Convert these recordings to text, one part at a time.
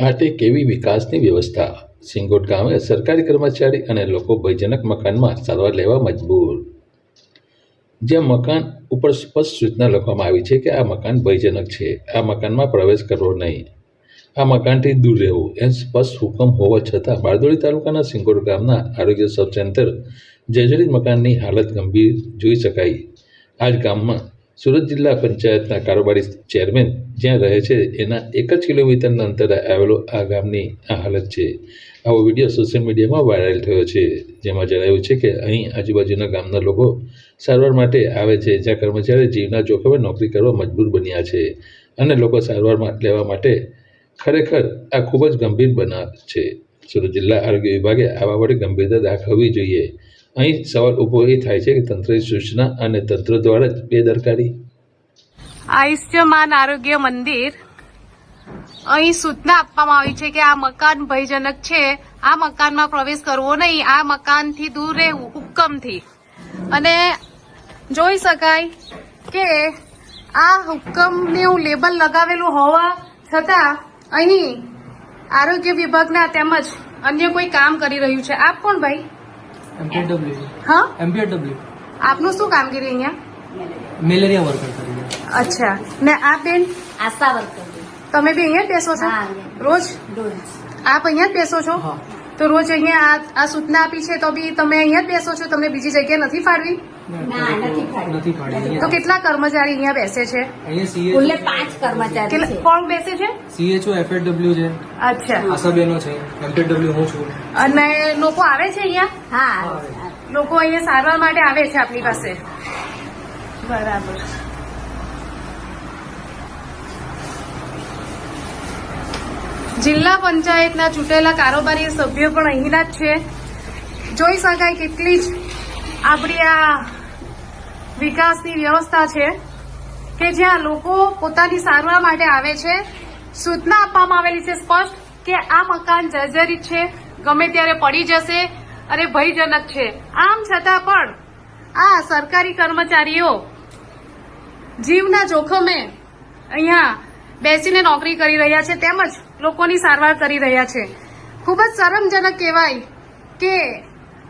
આ તે કેવી વિકાસની વ્યવસ્થા? સિંગોટ ગામે સરકારી કર્મચારી અને લોકો ભયજનક મકાનમાં સારવાર લેવા મજબૂર. જ્યાં મકાન ઉપર સ્પષ્ટ સૂચના લખવામાં આવી છે કે આ મકાન ભયજનક છે. આ મકાનમાં પ્રવેશ કરવો નહીં. આ મકાનથી દૂર રહેવું એમ સ્પષ્ટ હુકમ હોવા છતાં બારડોલી તાલુકાના સિંગોડ ગામના આરોગ્ય સબ સેન્ટર મકાનની હાલત ગંભીર જોઈ શકાય. આ જ ગામમાં સુરત જિલ્લા પંચાયતના કારોબારી ચેરમેન જ્યાં રહે છે, એના એક જ કિલોમીટરના અંતરે આવેલો આ ગામની આ હાલત છે. આવો વીડિયો સોશિયલ મીડિયામાં વાયરલ થયો છે, જેમાં જણાવ્યું છે કે અહીં આજુબાજુના ગામના લોકો સારવાર માટે આવે છે, જ્યાં કર્મચારી જીવના જોખમે નોકરી કરવા મજબૂર બન્યા છે અને લોકો સારવાર લેવા માટે ખરેખર આ ખૂબ જ ગંભીર બનાવ છે. સુરત જિલ્લા આરોગ્ય વિભાગે આ બાબતે ગંભીરતા દાખવવી જોઈએ. અહીં સવાલ ઊભો એ થાય છે કે તંત્રની સૂચના અને તંત્ર દ્વારા જ બેદરકારી? આયુષ્યમાન આરોગ્ય મંદિર. અહીં સૂચના આપવામાં આવી છે કે આ મકાન ભયજનક છે. આ મકાનમાં પ્રવેશ કરવો નહીં. આ મકાનથી દૂર રહેવું હુક્કમથી. અને જોઈ શકાય કે આ હુક્કમનું લેબલ લગાવેલું હોવા છતાં અહીં આરોગ્ય વિભાગના તેમજ અન્ય કોઈ કામ કરી રહ્યું છે. આપ કોણ ભાઈ? હા? આપનું શું કામગીરી અહીંયા? મેલેરિયા વર્કર તરીકે. અચ્છા. ને આ બેન? આશા વર્કર. તમે બી અહીંયા બેસો છો? રોજ? રોજ. આપ અહીંયા જ બેસો છો? હા. તો રોજ અહીંયા આ આ સૂચના આપી છે તો બી તમે અહીંયા જ બેસો છો તમને બીજી જગ્યાએ નથી ફાળવી. તો કેટલા કર્મચારી અહીંયા બેસે છે? પાંચ કર્મચારી કેટલા કોણ બેસે છે? સીએચઓ એફએડબ્લ્યુ છે. અચ્છા. આશાબેનો છે. એફએડબ્લ્યુ હું છું. અને લોકો આવે છે અહીંયા? હા. લોકો અહીંયા સારવાર માટે આવે છે આપણી પાસે? બરાબર. જિલ્લા પંચાયતના ચૂંટેલા કારોબારી સભ્યો પણ અહીંના જ છે. જોઈ શકાય કેટલી જ આપણી આ વિકાસની વ્યવસ્થા છે કે જ્યાં લોકો પોતાની સારવાર માટે આવે છે. સૂચના આપવામાં આવેલી છે સ્પષ્ટ કે આ મકાન જર્જરિત છે, ગમે ત્યારે પડી જશે અને ભયજનક છે. આમ છતાં પણ આ સરકારી કર્મચારીઓ જીવના જોખમે અહીંયા બેસીને નોકરી કરી રહ્યા છે. તેમજ લોકોની સારવાર કરી રહ્યા છે. ખૂબ જ શરમજનક કહેવાય કે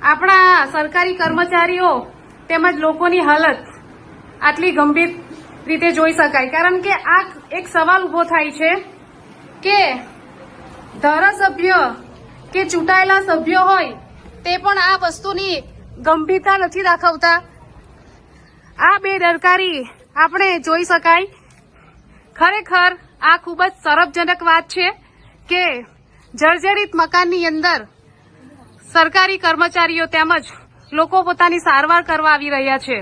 આપણા સરકારી કર્મચારીઓ તેમજ લોકોની હાલત આટલી ગંભીર રીતે જોઈ શકાય. કારણ કે આ એક સવાલ ઊભો થાય છે કે ધારાસભ્ય કે ચૂંટાયેલા સભ્યો હોય તે પણ આ વસ્તુની ગંભીરતા નથી દાખવતા. આ બેદરકારી આપણે જોઈ શકાય. ખરેખર આ ખૂબ જ સરભજનક વાત છે. કે જર્જરિત મકાનની અંદર સરકારી કર્મચારીઓ તેમજ લોકો પોતાની સારવાર કરવા આવી રહ્યા છે.